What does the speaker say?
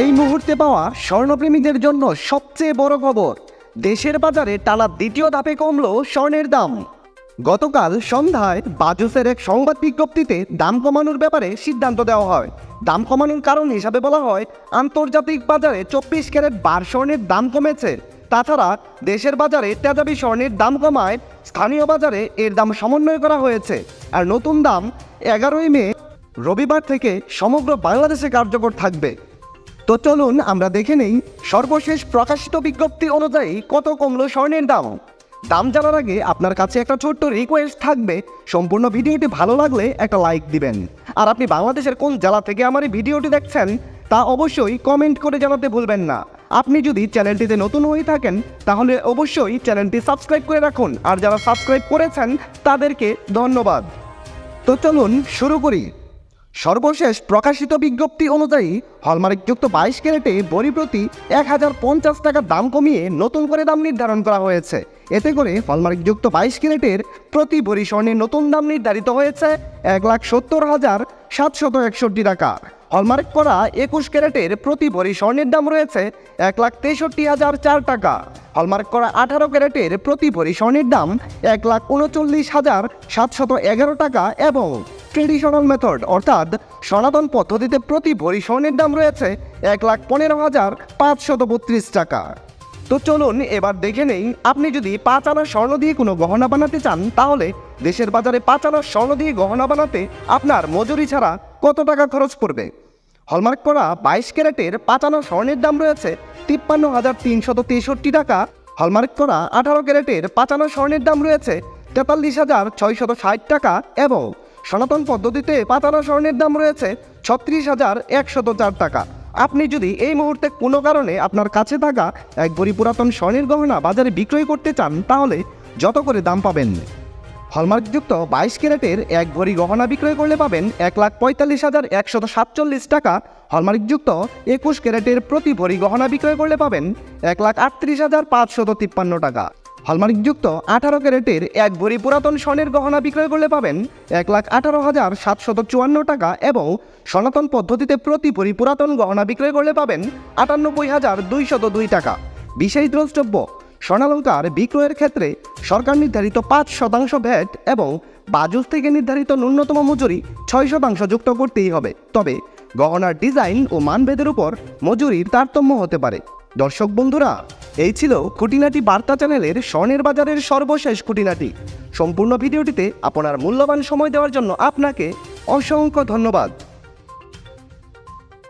এই মুহূর্তে পাওয়া স্বর্ণপ্রেমীদের জন্য সবচেয়ে বড় খবর। দেশের বাজারে টানা দ্বিতীয় ধাপে কমল স্বর্ণের দাম। গতকাল সন্ধ্যায় বাজুসের এক সংবাদ বিজ্ঞপ্তিতে দাম কমানোর ব্যাপারে সিদ্ধান্ত দেওয়া হয়। দাম কমানোর কারণ হিসাবে বলা হয়, আন্তর্জাতিক বাজারে চব্বিশ ক্যারেট বার স্বর্ণের দাম কমেছে। তাছাড়া দেশের বাজারে তেজাবি স্বর্ণের দাম কমায়, স্থানীয় বাজারে এর দাম সমন্বয় করা হয়েছে। আর নতুন দাম এগারোই মে রবিবার থেকে সমগ্র বাংলাদেশে কার্যকর থাকবে। তো চলুন আমরা দেখে নেই সর্বশেষ প্রকাশিত বিজ্ঞপ্তি অনুযায়ী কত কমলো স্বর্ণের দাম। দাম জানার আগে আপনার কাছে একটা ছোট্ট রিকোয়েস্ট থাকবে। সম্পূর্ণ ভিডিওটি ভালো লাগলে একটা লাইক দিবেন। আর আপনি বাংলাদেশের কোন জেলা থেকে আমার এই ভিডিওটি দেখছেন, তা অবশ্যই কমেন্ট করে জানাতে ভুলবেন না। আপনি যদি চ্যানেলটিতে নতুন হয়ে থাকেন, তাহলে অবশ্যই চ্যানেলটি সাবস্ক্রাইব করে রাখুন। আর যারা সাবস্ক্রাইব করেছেন, তাদেরকে ধন্যবাদ। তো চলুন শুরু করি। সর্বশেষ প্রকাশিত বিজ্ঞপ্তি অনুযায়ী হলমার্কযুক্ত বাইশ ক্যারেটে বড়ি প্রতি এক হাজার পঞ্চাশ টাকা দাম কমিয়ে নতুন করে দাম নির্ধারণ করা হয়েছে। এতে করে হলমার্কযুক্ত বাইশ ক্যারেটের প্রতি বড়ি স্বর্ণের নতুন দাম নির্ধারিত হয়েছে এক লাখ সত্তর হাজার সাতশত একষট্টি টাকা। হলমার্ক করা একুশ ক্যারেটের প্রতি ভরি স্বর্ণের দাম রয়েছে এক লাখ তেষট্টি হাজার চার টাকা। হলমার্ক করা আঠারো ক্যারেটের প্রতি ভরি স্বর্ণের দাম এক লাখ উনচল্লিশ হাজার সাতশত এগারো টাকা এবং ট্রেডিশনাল মেথড অর্থাৎ সনাতন পদ্ধতিতে প্রতি ভরি স্বর্ণের দাম রয়েছে এক লাখ পনেরো হাজার পাঁচশত বত্রিশ টাকা। তো চলুন এবার দেখে নেই, আপনি যদি পাঁচ আনা স্বর্ণ দিয়ে কোনো গহনা বানাতে চান, তাহলে দেশের বাজারে পাঁচ আনা স্বর্ণ দিয়ে গহনা বানাতে আপনার মজুরি ছাড়া কত টাকা খরচ পড়বে? হলমার্ক করা বাইশ ক্যারেটের পাঁচ আনা স্বর্ণের দাম রয়েছে তিপ্পান্ন হাজার তিনশত তেষট্টি টাকা। হলমার্ক করা আঠারো ক্যারেটের পাঁচ আনা স্বর্ণের দাম রয়েছে তেতাল্লিশ হাজার ছয়শত ষাট টাকা এবং সনাতন পদ্ধতিতে পাতানো স্বর্ণের দাম রয়েছে ছত্রিশ হাজার একশত চার টাকা। আপনি যদি এই মুহূর্তে কোনো কারণে আপনার কাছে থাকা এক ভরি পুরাতন স্বর্ণের গহনা বাজারে বিক্রয় করতে চান, তাহলে যত করে দাম পাবেন? হলমার্কযুক্ত বাইশ ক্যারেটের এক ভরি গহনা বিক্রয় করলে পাবেন এক লাখ পঁয়তাল্লিশ হাজার একশত সাতচল্লিশ টাকা। হলমার্কযুক্ত একুশ ক্যারেটের প্রতি ভরি গহনা বিক্রয় করলে পাবেন এক লাখ আটত্রিশ হাজার পাঁচশত তিপ্পান্ন টাকা। হলমার্কযুক্ত আঠারো ক্যারেটের এক ভরি পুরাতন স্বর্ণের গহনা বিক্রয় করলে পাবেন এক লাখ আঠারো হাজার সাতশত চুয়ান্ন টাকা এবং সনাতন পদ্ধতিতে প্রতি ভরি পুরাতন গহনা বিক্রয় করলে পাবেন আটানব্বই হাজার দুইশত দুই টাকা। বিশেষ দ্রষ্টব্য, স্বর্ণালঙ্কার বিক্রয়ের ক্ষেত্রে সরকার নির্ধারিত পাঁচ শতাংশ ভ্যাট এবং বাজুস থেকে নির্ধারিত ন্যূনতম মজুরি ছয় শতাংশ যুক্ত করতেই হবে। তবে গহনার ডিজাইন ও মানভেদের উপর মজুরির তারতম্য হতে পারে। দর্শক বন্ধুরা এই ছিল খুঁটিনাটি বার্তা চ্যানেলের স্বর্ণের বাজারের সর্বশেষ খুঁটিনাটি। সম্পূর্ণ ভিডিওটিতে আপনার মূল্যবান সময় দেওয়ার জন্য আপনাকে অসংখ্য ধন্যবাদ।